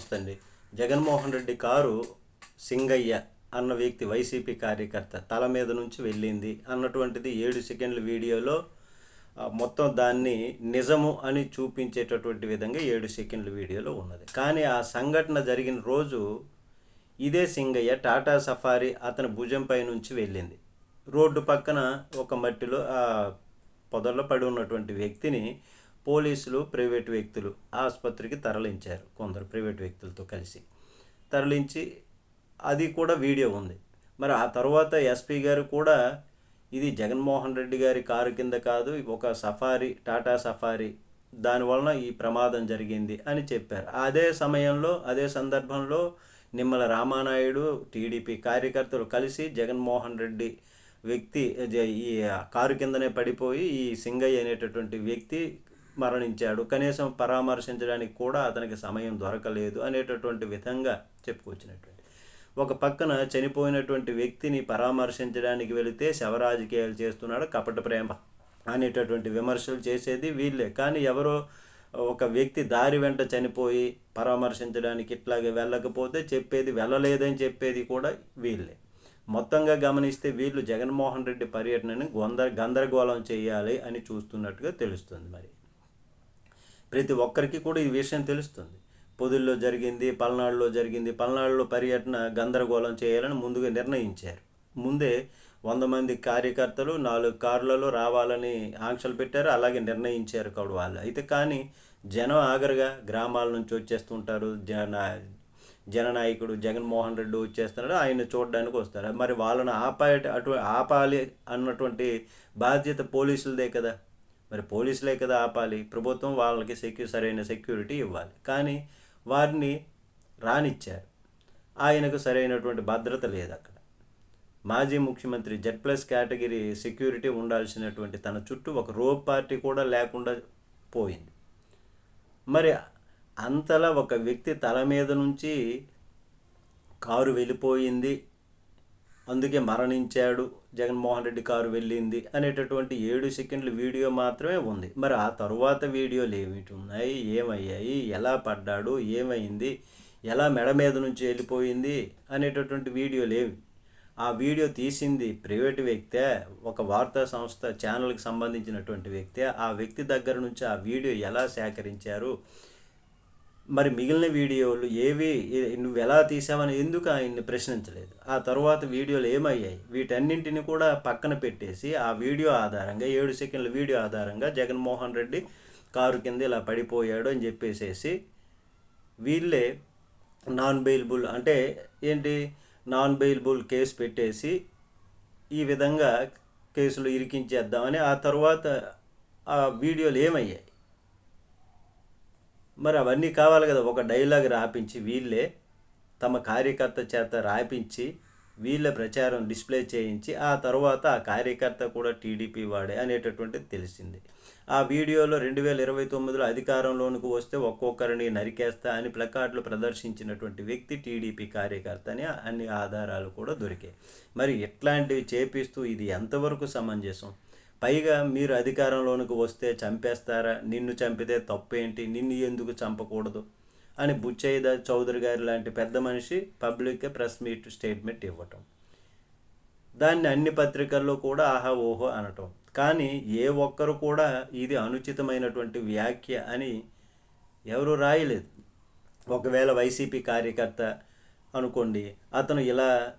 నమస్తే అండి జగన్మోహన్ రెడ్డి కారు సింగయ్య అన్న వ్యక్తి వైసీపీ కార్యకర్త తల మీద నుంచి వెళ్ళింది అన్నటువంటిది ఏడు సెకండ్ల వీడియోలో మొత్తం దాన్ని నిజము అని చూపించేటటువంటి విధంగా ఏడు సెకండ్ల వీడియోలో ఉన్నది. కానీ ఆ సంఘటన జరిగిన రోజు ఇదే సింగయ్య టాటా సఫారీ అతని భుజంపై నుంచి వెళ్ళింది. రోడ్డు పక్కన ఒక మట్టిలో ఆ పొదల్లో పడి ఉన్నటువంటి వ్యక్తిని పోలీసులు ప్రైవేట్ వ్యక్తులు ఆసుపత్రికి తరలించారు. కొందరు ప్రైవేట్ వ్యక్తులతో కలిసి తరలించి అది కూడా వీడియో ఉంది. మరి ఆ తర్వాత ఎస్పీ గారు కూడా ఇది జగన్మోహన్ రెడ్డి గారి కారు కింద కాదు ఒక సఫారీ టాటా సఫారీ దానివలన ఈ ప్రమాదం జరిగింది అని చెప్పారు. అదే సమయంలో అదే సందర్భంలో నిమ్మల రామానాయుడు టీడీపీ కార్యకర్తలు కలిసి జగన్మోహన్ రెడ్డి వ్యక్తి ఈ కారు కిందనే పడిపోయి ఈ సింగయ్య అనేటటువంటి వ్యక్తి మరణించాడు. కనీసం పరామర్శించడానికి కూడా అతనికి సమయం దొరకలేదు అనేటటువంటి విధంగా చెప్పుకొచ్చినటువంటి. ఒక పక్కన చనిపోయినటువంటి వ్యక్తిని పరామర్శించడానికి వెళితే శవరాజకీయాలు చేస్తున్నాడు కపట ప్రేమ అనేటటువంటి విమర్శలు చేసేది వీళ్ళే. కానీ ఎవరో ఒక వ్యక్తి దారి వెంట చనిపోయి పరామర్శించడానికి ఇట్లాగే వెళ్ళకపోతే చెప్పేది వెళ్ళలేదని చెప్పేది కూడా వీళ్ళే. మొత్తంగా గమనిస్తే వీళ్ళు జగన్మోహన్ రెడ్డి పర్యటనని గొందర గందరగోళం చేయాలి అని చూస్తున్నట్టుగా తెలుస్తుంది మరి. ప్రతి ఒక్కరికి కూడా ఈ విషయం తెలుస్తుంది. పొదుల్లో జరిగింది పల్నాడులో జరిగింది పల్నాడులో పర్యటన గందరగోళం చేయాలని ముందుగా నిర్ణయించారు. ముందే వంద మంది కార్యకర్తలు నాలుగు కార్లలో రావాలని ఆంక్షలు పెట్టారు అలాగే నిర్ణయించారు కాదు వాళ్ళు. అయితే కానీ జనం ఆగరగా గ్రామాల నుంచి వచ్చేస్తుంటారు. జన జననాయకుడు జగన్మోహన్ రెడ్డి వచ్చేస్తున్నాడు ఆయన చూడడానికి వస్తారు. మరి వాళ్ళని ఆపాయ అటు ఆపాలి అన్నటువంటి బాధ్యత పోలీసులదే కదా. మరి పోలీసులే కదా ఆపాలి. ప్రభుత్వం వాళ్ళకి సెక్యూ సరైన సెక్యూరిటీ ఇవ్వాలి. కానీ వారిని రానిచ్చారు. ఆయనకు సరైనటువంటి భద్రత లేదు అక్కడ. మాజీ ముఖ్యమంత్రి జెడ్ ప్లస్ కేటగిరీ సెక్యూరిటీ ఉండాల్సినటువంటి తన చుట్టూ ఒక రోప్ పార్టీ కూడా లేకుండా పోయింది. మరి అంతలా ఒక వ్యక్తి తల మీద నుంచి కారు వెళ్ళిపోయింది. అందుకే మరణించాడు. జగన్మోహన్ రెడ్డి కారు వెళ్ళింది అనేటటువంటి ఏడు సెకండ్ల వీడియో మాత్రమే ఉంది. మరి ఆ తరువాత వీడియోలు ఏమిటి ఉన్నాయి? ఏమయ్యాయి? ఎలా పడ్డాడు? ఏమైంది? ఎలా మెడ మీద నుంచి వెళ్ళిపోయింది? అనేటటువంటి వీడియోలు ఏవి? ఆ వీడియో తీసింది ప్రైవేట్ వ్యక్తే ఒక వార్తా సంస్థ ఛానల్కి సంబంధించినటువంటి వ్యక్తే. ఆ వ్యక్తి దగ్గర నుంచి ఆ వీడియో ఎలా సేకరించారు? మరి మిగిలిన వీడియోలు ఏవి నువ్వు ఎలా తీసావని ఎందుకు ఆయన్ని ప్రశ్నించలేదు? ఆ తర్వాత వీడియోలు ఏమయ్యాయి? వీటన్నింటిని కూడా పక్కన పెట్టేసి ఆ వీడియో ఆధారంగా ఏడు సెకండ్ల వీడియో ఆధారంగా జగన్మోహన్ రెడ్డి కారు కింద ఇలా పడిపోయాడు అని చెప్పేసేసి వీళ్ళే నాన్ బెయిలబుల్ అంటే ఏంటి? నాన్ బెయిలబుల్ కేసు పెట్టేసి ఈ విధంగా కేసులు ఇరికించేద్దామని ఆ తర్వాత ఆ వీడియోలు ఏమయ్యాయి? మరి అవన్నీ కావాలి కదా. ఒక డైలాగ్ రాపించి వీళ్ళే తమ కార్యకర్త చేత రాపించి వీళ్ళ ప్రచారం డిస్ప్లే చేయించి ఆ తర్వాత ఆ కార్యకర్త కూడా టీడీపీ వాడే అనేటటువంటిది తెలిసింది. ఆ వీడియోలో రెండు వేల ఇరవై తొమ్మిదిలో అధికారంలోనికి వస్తే ఒక్కొక్కరిని నరికేస్తా అని ప్లకార్డులు ప్రదర్శించినటువంటి వ్యక్తి టీడీపీ కార్యకర్త అని అన్ని ఆధారాలు కూడా దొరికాయి. మరి ఇట్లాంటివి చేపిస్తూ ఇది ఎంతవరకు సమంజసం? పైగా మీరు అధికారంలోనికి వస్తే చంపేస్తారా? నిన్ను చంపితే తప్పేంటి? నిన్ను ఎందుకు చంపకూడదు? అని బుచ్చయ్య చౌదరి గారి లాంటి పెద్ద మనిషి పబ్లిక్గా ప్రెస్ మీట్ స్టేట్మెంట్ ఇవ్వటం. దాన్ని అన్ని పత్రికల్లో కూడా ఆహా ఓహో అనటం. కానీ ఏ ఒక్కరు కూడా ఇది అనుచితమైనటువంటి వ్యాఖ్య అని ఎవరు రాయలేదు. ఒకవేళ వైసీపీ కార్యకర్త అనుకోండి అతను ఇలా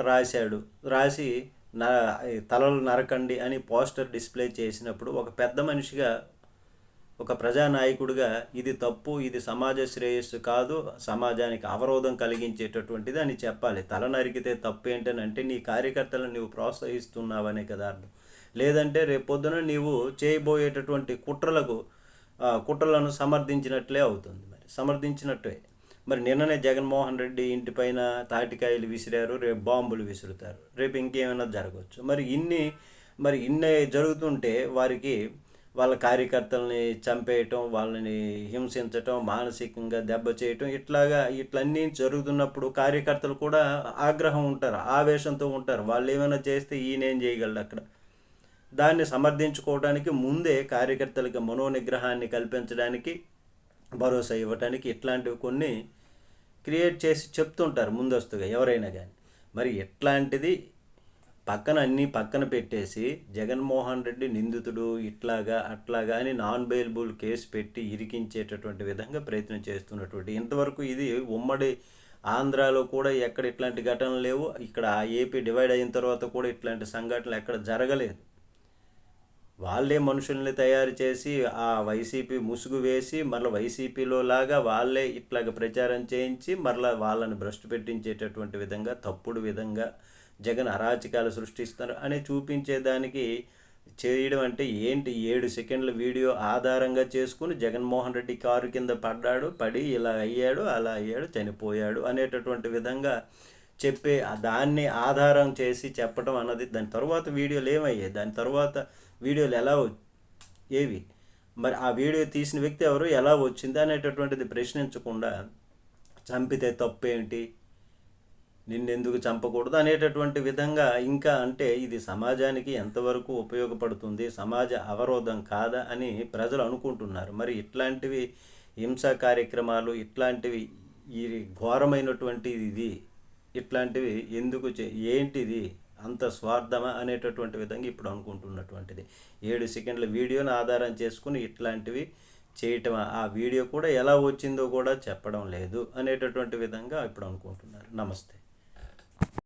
రాశాడు. రాసి తలలు నరకండి అని పోస్టర్ డిస్ప్లే చేసినప్పుడు ఒక పెద్ద మనిషిగా ఒక ప్రజానాయకుడిగా ఇది తప్పు ఇది సమాజ శ్రేయస్సు కాదు సమాజానికి అవరోధం కలిగించేటటువంటిది అని చెప్పాలి. తల నరికితే తప్పు ఏంటనంటే నీ కార్యకర్తలను నీవు ప్రోత్సహిస్తున్నావనే కదా అర్థం. లేదంటే రేపొద్దున నీవు చేయబోయేటటువంటి కుట్రలకు కుట్రలను సమర్థించినట్లే అవుతుంది మరి. సమర్థించినట్టే. మరి నిన్ననే జగన్మోహన్ రెడ్డి ఇంటిపైన తాటికాయలు విసిరారు రేపు బాంబులు విసురుతారు. రేపు ఇంకేమైనా జరగవచ్చు. మరి ఇన్ని మరి ఇన్ని జరుగుతుంటే వారికి వాళ్ళ కార్యకర్తల్ని చంపేయటం వాళ్ళని హింసించటం మానసికంగా దెబ్బ చేయటం ఇట్లాగా ఇట్లన్నీ జరుగుతున్నప్పుడు కార్యకర్తలు కూడా ఆగ్రహం ఉంటారు ఆవేశంతో ఉంటారు. వాళ్ళు ఏమైనా చేస్తే ఈయనేం చేయగలడు అక్కడ? దాన్ని సమర్థించుకోవడానికి ముందే కార్యకర్తలకు మనోనిగ్రహాన్ని కల్పించడానికి భరోసా ఇవ్వటానికి ఇట్లాంటివి కొన్ని క్రియేట్ చేసి చెప్తుంటారు ముందస్తుగా ఎవరైనా కానీ మరి ఎట్లాంటిది? పక్కన అన్నీ పక్కన పెట్టేసి జగన్మోహన్ రెడ్డి నిందితుడు ఇట్లాగా అట్లాగా అని నాన్ బెయిలబుల్ కేసు పెట్టి ఇరికించేటటువంటి విధంగా ప్రయత్నం చేస్తున్నటువంటి ఇంతవరకు ఇది ఉమ్మడి ఆంధ్రాలో కూడా ఎక్కడ ఇట్లాంటి ఘటనలు లేవు. ఇక్కడ ఆ ఏపీ డివైడ్ అయిన తర్వాత కూడా ఇట్లాంటి సంఘటనలు ఎక్కడ జరగలేదు. వాళ్ళే మనుషుల్ని తయారు చేసి ఆ వైసీపీ ముసుగు వేసి మరల వైసీపీలో లాగా వాళ్ళే ఇట్లాగ ప్రచారం చేయించి మరలా వాళ్ళని భ్రష్టు పెట్టించేటటువంటి విధంగా తప్పుడు విధంగా జగన్ అరాచకాలు సృష్టిస్తారు అని చూపించేదానికి చేయడం అంటే ఏంటి? ఏడు సెకండ్ల వీడియో ఆధారంగా చేసుకుని జగన్మోహన్ రెడ్డి కారు కింద పడ్డాడు పడి ఇలా అయ్యాడు అలా అయ్యాడు చనిపోయాడు అనేటటువంటి విధంగా చెప్పే దాన్ని ఆధారం చేసి చెప్పడం అన్నది దాని తర్వాత వీడియోలు ఏమయ్యాయి? దాని తర్వాత వీడియోలు ఎలా ఏవి? మరి ఆ వీడియో తీసిన వ్యక్తి ఎవరు? ఎలా వచ్చింది? అనేటటువంటిది ప్రశ్నించకుండా చంపితే తప్పేంటి? నిన్నెందుకు చంపకూడదు? అనేటటువంటి విధంగా ఇంకా అంటే ఇది సమాజానికి ఎంతవరకు ఉపయోగపడుతుంది? సమాజ అవరోధం కాదా? అని ప్రజలు అనుకుంటున్నారు. మరి ఇట్లాంటివి హింసా కార్యక్రమాలు ఇట్లాంటివి ఈ ఘోరమైనటువంటి ఇది ఇట్లాంటివి ఎందుకు చే ఏంటిది? అంత స్వార్థమా అనేటటువంటి విధంగా ఇప్పుడు అనుకుంటున్నటువంటిది. ఏడు సెకండ్ల వీడియోను ఆధారం చేసుకుని ఇట్లాంటివి చేయటం ఆ వీడియో కూడా ఎలా వచ్చిందో కూడా చెప్పడం లేదు అనేటటువంటి విధంగా ఇప్పుడు అనుకుంటున్నారు. నమస్తే.